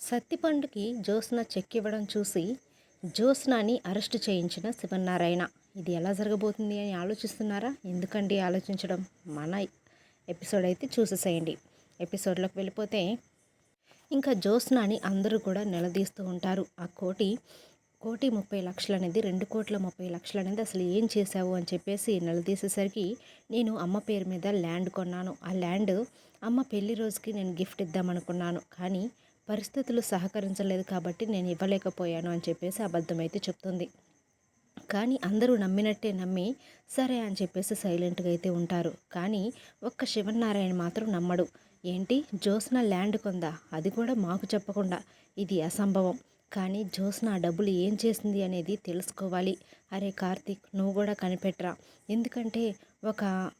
సత్తిపండుకి Jyotsna check ఇవ్వడం చూసి జ్యోత్స్నాని arrest చేయించిన శివనారాయణ ఇది ఎలా జరగబోతుంది అని ఆలోచిస్తున్నారా? ఎందుకండి ఆలోచించడం? మన ఎపిసోడ్ అయితే చూసేసేయండి. ఎపిసోడ్లోకి వెళ్ళిపోతే ఇంకా జ్యోత్స్నాని అందరూ కూడా నిలదీస్తూ ఉంటారు. ఆ కోటి కోటి ముప్పై లక్షలు అనేది రెండు కోట్ల ముప్పై లక్షలు అనేది అసలు ఏం చేశావు అని చెప్పేసి నిలదీసేసరికి నేను అమ్మ పేరు మీద ల్యాండ్ కొన్నాను. ఆ ల్యాండ్ అమ్మ పెళ్ళి రోజుకి నేను గిఫ్ట్ ఇద్దామనుకున్నాను. కానీ పరిస్థితులు సహకరించలేదు కాబట్టి నేను ఇవ్వలేకపోయాను అని చెప్పేసి అబద్ధమైతే చెప్తుంది. కానీ అందరూ నమ్మినట్టే నమ్మి సరే అని చెప్పేసి సైలెంట్గా అయితే ఉంటారు. కానీ ఒక్క శివనారాయణ మాత్రం నమ్మడు. ఏంటి? జ్యోత్స్న ల్యాండ్ కొందా? అది కూడా మాకు చెప్పకుండా. ఇది అసంభవం. కానీ జ్యోత్స్న ఆ డబ్బులు ఏం చేసింది అనేది తెలుసుకోవాలి. అరే కార్తీక్ నువ్వు కూడా కనిపెట్టరా? ఎందుకంటే ఒక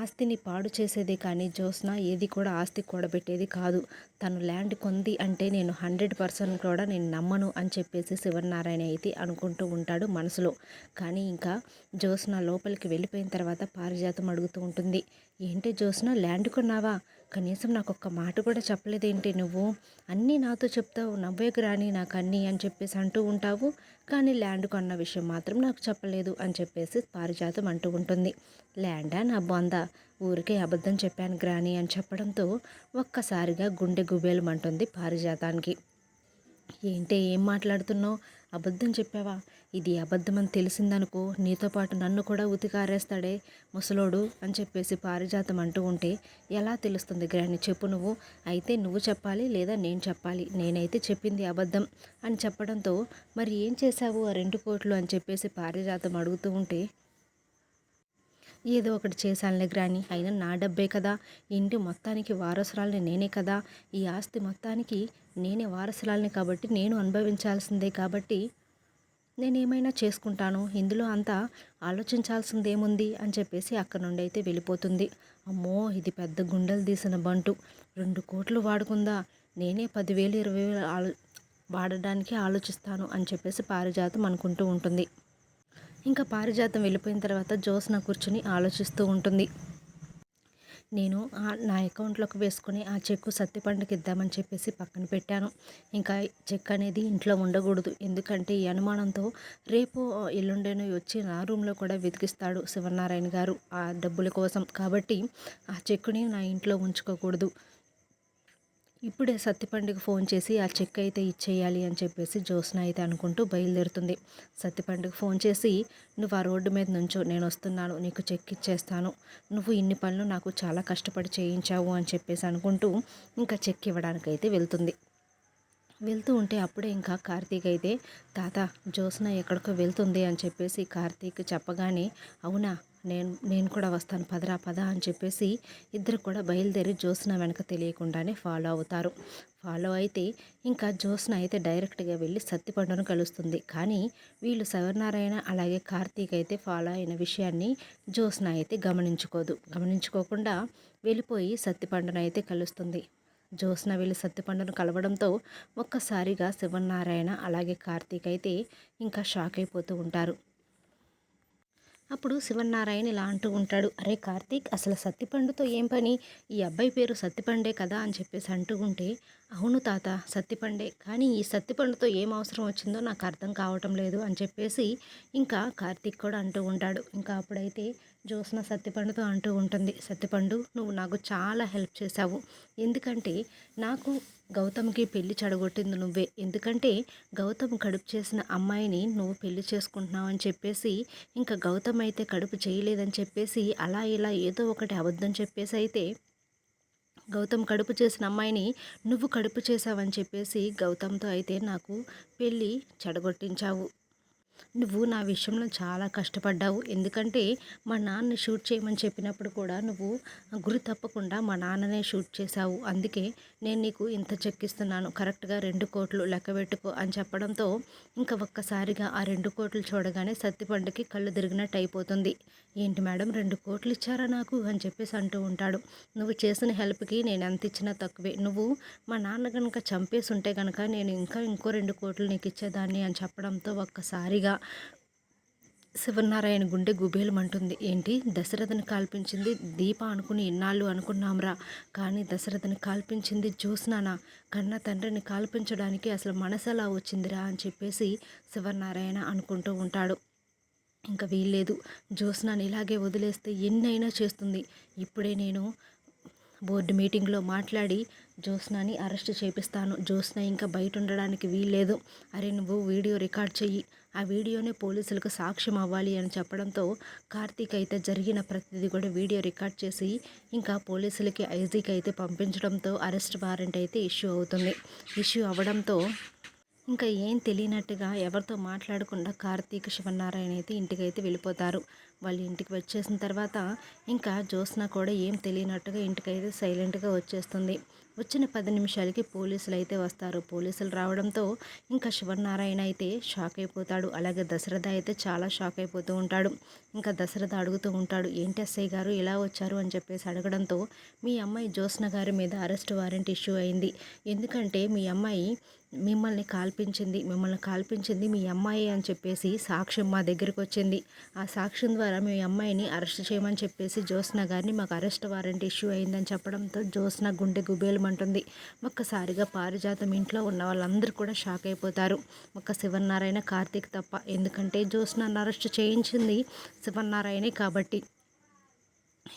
ఆస్తిని పాడు చేసేదే కానీ జ్యోత్స్న ఏది కూడా ఆస్తి కూడబెట్టేది కాదు. తను ల్యాండ్ కొంది అంటే నేను హండ్రెడ్ పర్సెంట్ కూడా నేను నమ్మను అని చెప్పేసి శివనారాయణ అయితే అనుకుంటూ ఉంటాడు మనసులో. కానీ ఇంకా జ్యోత్స్న లోపలికి వెళ్ళిపోయిన తర్వాత పారిజాతం అడుగుతూ ఉంటుంది. ఏంటి జ్యోత్స్న ల్యాండ్ కొన్నావా? కనీసం నాకు ఒక్క మాట కూడా చెప్పలేదేంటి నువ్వు? అన్నీ నాతో చెప్తావు నవ్వేకు రాని నాకు అన్నీ అని చెప్పేసి అంటూ ఉంటావు. కానీ ల్యాండ్ కొన్న విషయం మాత్రం నాకు చెప్పలేదు అని చెప్పేసి పారిజాతం అంటూ ఉంటుంది. ల్యాండా నా బొంద? ఊరికే అబద్ధం చెప్పాను గ్రాని అని చెప్పడంతో ఒక్కసారిగా గుండె గుబేలమంటుంది పారిజాతానికి. ఏంటి ఏం మాట్లాడుతున్నావు? అబద్ధం చెప్పావా? ఇది అబద్ధం అని తెలిసిందనుకో నీతో పాటు నన్ను కూడా ఉతికారేస్తాడే ముసలోడు అని చెప్పేసి పారిజాతం అంటూ ఉంటే ఎలా తెలుస్తుంది గ్రాని? చెప్పు నువ్వు. అయితే నువ్వు చెప్పాలి లేదా నేను చెప్పాలి. నేనైతే చెప్పింది అబద్ధం అని చెప్పడంతో మరి ఏం చేశావు ఆ రెండు కోట్లు అని చెప్పేసి పారిజాతం అడుగుతూ ఉంటే ఏదో ఒకటి చేశానులే గ్రాని. అయినా నా డబ్బే కదా. ఇంటి మొత్తానికి వారసురాలని నేనే కదా. ఈ ఆస్తి మొత్తానికి నేనే వారసురాలని కాబట్టి నేను అనుభవించాల్సిందే కాబట్టి నేను ఏమైనా చేసుకుంటాను. ఇందులో అంతా ఆలోచించాల్సిందేముంది అని చెప్పేసి అక్కడ నుండి అయితే వెళ్ళిపోతుంది. అమ్మో ఇది పెద్ద గుండెలు తీసిన బంటు. రెండు కోట్లు వాడుకుందా? నేనే పదివేలు ఇరవై వేలు ఆలో వాడడానికి ఆలోచిస్తాను అని చెప్పేసి పారిజాతం అనుకుంటూ ఉంటుంది. ఇంకా పారిజాతం వెళ్ళిపోయిన తర్వాత జ్యోత్స్న కూర్చుని ఆలోచిస్తూ ఉంటుంది. నేను నా అకౌంట్లోకి వేసుకుని ఆ చెక్కు సత్యపండకి ఇద్దామని చెప్పేసి పక్కన పెట్టాను. ఇంకా చెక్ అనేది ఇంట్లో ఉండకూడదు. ఎందుకంటే ఈ అనుమానంతో రేపు ఎల్లుండేనో వచ్చి నా రూమ్లో కూడా వెతికిస్తాడు శివనారాయణ గారు ఆ డబ్బుల కోసం. కాబట్టి ఆ చెక్కుని నా ఇంట్లో ఉంచుకోకూడదు. ఇప్పుడే సత్తిపండుకి ఫోన్ చేసి ఆ చెక్ అయితే ఇచ్చేయాలి అని చెప్పేసి జ్యోత్స్న అయితే అనుకుంటూ బయలుదేరుతుంది. సత్తిపండుకి ఫోన్ చేసి నువ్వు ఆ రోడ్డు మీద నుంచో నేను వస్తున్నాను నీకు చెక్ ఇచ్చేస్తాను. నువ్వు ఇన్ని పనులు నాకు చాలా కష్టపడి చేయించావు అని చెప్పేసి అనుకుంటూ ఇంకా చెక్ ఇవ్వడానికైతే వెళ్తుంది. వెళ్తూ ఉంటే అప్పుడే ఇంకా కార్తీక్ అయితే తాత జ్యోత్స్న ఎక్కడికో వెళ్తుంది అని చెప్పేసి కార్తీక్ చెప్పగానే అవునా నేను నేను కూడా వస్తాను పదరా పద అని చెప్పేసి ఇద్దరు కూడా బయలుదేరి జ్యోత్స్న వెనక తెలియకుండానే ఫాలో అవుతారు. ఫాలో అయితే ఇంకా జ్యోత్స్న అయితే డైరెక్ట్గా వెళ్ళి సత్తిపండును కలుస్తుంది. కానీ వీళ్ళు శవర్నారాయణ అలాగే కార్తీక్ అయితే ఫాలో అయిన విషయాన్ని జ్యోత్స్న అయితే గమనించుకోదు. గమనించుకోకుండా వెళ్ళిపోయి సత్తిపండును అయితే కలుస్తుంది. జ్యోత్స్న వెళ్ళి సత్తిపండును కలవడంతో ఒక్కసారిగా శివనారాయణ అలాగే కార్తీక్ అయితే ఇంకా షాక్ అయిపోతూ ఉంటారు. అప్పుడు శివనారాయణ ఇలా అంటూ ఉంటాడు అరే కార్తీక్ అసలు సత్తిపండుతో ఏం పని? ఈ అబ్బాయి పేరు సత్తిపండే కదా అని చెప్పేసి అంటూ ఉంటే అవును తాత సత్తిపండే కానీ ఈ సత్తిపండుతో ఏం అవసరం వచ్చిందో నాకు అర్థం కావటం లేదు అని చెప్పేసి ఇంకా కార్తీక్ కూడా అంటూ ఉంటాడు. ఇంకా అప్పుడైతే జ్యోత్స్న సత్తిపండుతో అంటూ ఉంటుంది సత్తిపండు నువ్వు నాకు చాలా హెల్ప్ చేశావు. ఎందుకంటే నాకు గౌతమ్కి పెళ్ళి చెడగొట్టింది నువ్వే. ఎందుకంటే గౌతమ్ కడుపు చేసిన అమ్మాయిని నువ్వు పెళ్ళి చేసుకుంటున్నావు అని చెప్పేసి ఇంకా గౌతమ్ అయితే కడుపు చేయలేదని చెప్పేసి అలా ఇలా ఏదో ఒకటి అబద్ధం చెప్పేసి అయితే గౌతమ్ కడుపు చేసిన అమ్మాయిని నువ్వు కడుపు చేసావని చెప్పేసి గౌతమ్తో అయితే నాకు పెళ్ళి చెడగొట్టించావు. నువ్వు నా విషయంలో చాలా కష్టపడ్డావు. ఎందుకంటే మా నాన్న షూట్ చేయమని చెప్పినప్పుడు కూడా నువ్వు గురి తప్పకుండా మా నాన్ననే షూట్ చేశావు. అందుకే నేను నీకు ఇంత చెక్కిస్తున్నాను. కరెక్ట్గా రెండు కోట్లు లెక్క పెట్టుకో అని చెప్పడంతో ఇంకా ఒక్కసారిగా ఆ రెండు కోట్లు చూడగానే సత్తిపండుకి కళ్ళు తిరిగినట్టు అయిపోతుంది. ఏంటి మేడం రెండు కోట్లు ఇచ్చారా నాకు? అని చెప్పేసి అంటూ ఉంటాడు. నువ్వు చేసిన హెల్ప్కి నేను ఎంత ఇచ్చినా తక్కువే. నువ్వు మా నాన్న కనుక చంపేసి ఉంటే కనుక నేను ఇంకా ఇంకో రెండు కోట్లు నీకు ఇచ్చేదాన్ని అని చెప్పడంతో ఒక్కసారిగా శివనారాయణ గుండె గుబేలమంటుంది. ఏంటి? దశరథను కాల్పించింది దీప అనుకుని ఇన్నాళ్ళు అనుకున్నాంరా. కానీ దశరథని కాల్పించింది జ్యోత్స్నానా కన్న తండ్రిని కాల్పించడానికి అసలు మనసు ఎలా వచ్చిందిరా అని చెప్పేసి శివనారాయణ అనుకుంటూ ఉంటాడు. ఇంకా వీల్లేదు. జ్యోత్స్నాని ఇలాగే వదిలేస్తే ఎన్నైనా చేస్తుంది. ఇప్పుడే నేను బోర్డు మీటింగ్లో మాట్లాడి జ్యోత్స్నాని అరెస్ట్ చేపిస్తాను. జ్యోత్స్న ఇంకా బయట ఉండడానికి వీల్లేదు. అరే నువ్వు వీడియో రికార్డ్ చెయ్యి. ఆ వీడియోనే పోలీసులకు సాక్ష్యం అవ్వాలి అని చెప్పడంతో కార్తీక్ అయితే జరిగిన ప్రతిదీ కూడా వీడియో రికార్డ్ చేసి ఇంకా పోలీసులకి ఐజీకి అయితే పంపించడంతో అరెస్ట్ వారెంట్ అయితే ఇష్యూ అవుతుంది. ఇష్యూ అవ్వడంతో ఇంకా ఏం తెలియనట్టుగా ఎవరితో మాట్లాడకుండా కార్తీక్ శివనారాయణ అయితే ఇంటికైతే వెళ్ళిపోతారు. వాళ్ళు ఇంటికి వచ్చేసిన తర్వాత ఇంకా జ్యోత్స్న కూడా ఏం తెలియనట్టుగా ఇంటికైతే సైలెంట్గా వచ్చేస్తుంది. వచ్చిన పది నిమిషాలకి పోలీసులు అయితే వస్తారు. పోలీసులు రావడంతో ఇంకా శివనారాయణ అయితే షాక్ అయిపోతాడు. అలాగే దశరథ అయితే చాలా షాక్ అయిపోతూ ఉంటాడు. ఇంకా దశరథ అడుగుతూ ఉంటాడు ఏంటి అస్సయ్య గారు ఇలా వచ్చారు? అని చెప్పేసి అడగడంతో మీ అమ్మాయి జ్యోత్స్న గారి మీద అరెస్ట్ వారెంట్ ఇష్యూ అయింది. ఎందుకంటే మీ అమ్మాయి మిమ్మల్ని కాల్పించింది మిమ్మల్ని కాల్పించింది మీ అమ్మాయి అని చెప్పేసి సాక్ష్యం మా దగ్గరికి వచ్చింది. ఆ సాక్ష్యం ద్వారా మీ అమ్మాయిని అరెస్ట్ చేయమని చెప్పేసి జ్యోత్స్న గారిని మాకు అరెస్ట్ వారెంట్ ఇష్యూ అయిందని చెప్పడంతో జ్యోత్స్న గుండె గుబేలమంటుంది. ఒక్కసారిగా పారిజాతం ఇంట్లో ఉన్న వాళ్ళందరూ కూడా షాక్ అయిపోతారు. ఒక్క శివనారాయణ కార్తీక్ తప్ప ఎందుకంటే జ్యోత్స్న అరెస్ట్ చేయించింది శివనారాయణే కాబట్టి.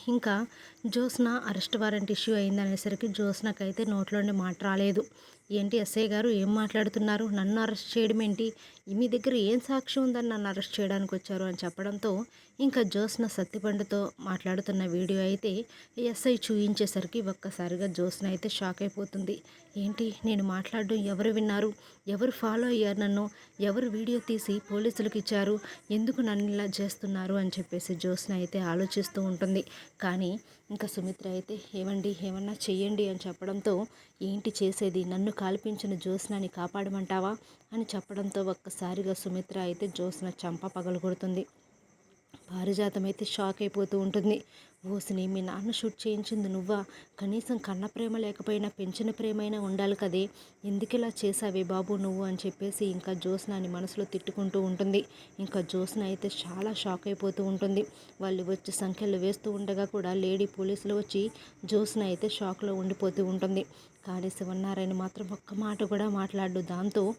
ఇంకా జ్యోత్స్న అరెస్ట్ వారెంట్ ఇష్యూ అయిందనేసరికి జ్యోత్స్నకైతే నోట్లోని మాట రాలేదు. ఏంటి ఎస్ఐ గారు ఏం మాట్లాడుతున్నారు? నన్ను అరెస్ట్ చేయడం ఏంటి? మీ దగ్గర ఏం సాక్ష్యం ఉందని నన్ను అరెస్ట్ చేయడానికి వచ్చారు అని చెప్పడంతో ఇంకా జ్యోత్స్న సత్తిపండుతో మాట్లాడుతున్న వీడియో అయితే ఎస్ఐ చూయించేసరికి ఒక్కసారిగా జ్యోత్స్న అయితే షాక్ అయిపోతుంది. ఏంటి నేను మాట్లాడడం ఎవరు విన్నారు? ఎవరు ఫాలో అయ్యారు నన్ను? ఎవరు వీడియో తీసి పోలీసులకు ఇచ్చారు? ఎందుకు నన్ను ఇలా చేస్తున్నారు అని చెప్పేసి జ్యోత్స్న అయితే ఆలోచిస్తూ ఉంటుంది. కానీ ఇంకా సుమిత్ర అయితే ఏమండి ఏమన్నా చెయ్యండి అని చెప్పడంతో ఏంటి చేసేది? నన్ను కాల్పించిన జ్యోత్స్నాని కాపాడమంటావా? అని చెప్పడంతో ఒక్కసారిగా సుమిత్ర అయితే జ్యోత్స్న చంప పగలగొడుతుంది. పారిజాతం అయితే షాక్ అయిపోతూ ఉంటుంది. ఓసిని మీ నాన్న షూట్ చేయించింది నువ్వా? కనీసం కన్న ప్రేమ లేకపోయినా పెంచిన ప్రేమైనా ఉండాలి కదే. ఎందుకిలా చేసావే బాబు నువ్వు అని చెప్పేసి ఇంకా జ్యోత్స్నాని మనసులో తిట్టుకుంటూ ఉంటుంది. ఇంకా జ్యోత్స్న అయితే చాలా షాక్ అయిపోతూ ఉంటుంది. వాళ్ళు వచ్చి సంఖ్యలు వేస్తూ ఉండగా కూడా లేడీ పోలీసులు వచ్చి జ్యోత్స్న అయితే షాక్లో ఉండిపోతూ ఉంటుంది. కానీ శివనారాయణ మాత్రం ఒక్క మాట కూడా మాట్లాడు దాంతో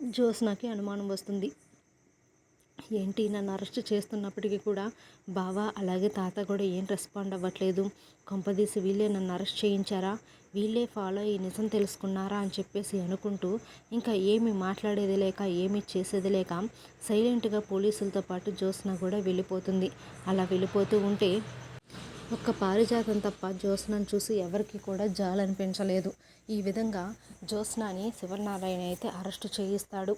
జ్యోత్స్నకి అనుమానం వస్తుంది. ఏంటి? నన్ను అరెస్ట్ చేస్తున్నప్పటికీ కూడా బావ అలాగే తాత కూడా ఏం రెస్పాండ్ అవ్వట్లేదు. కొంపదీసి వీళ్ళే నన్ను అరెస్ట్ చేయించారా? వీళ్ళే ఫాలో అయ్యి నిజం తెలుసుకున్నారా అని చెప్పేసి అనుకుంటూ ఇంకా ఏమి మాట్లాడేది లేక ఏమి చేసేది లేక సైలెంట్గా పోలీసులతో పాటు జ్యోత్స్న కూడా వెళ్ళిపోతుంది. అలా వెళ్ళిపోతూ ఉంటే ఒక్క పారిజాతం తప్ప జ్యోత్స్నను చూసి ఎవరికి కూడా జాలనిపించలేదు. ఈ విధంగా జ్యోత్స్నాని శివనారాయణ అయితే అరెస్టు చేయిస్తాడు.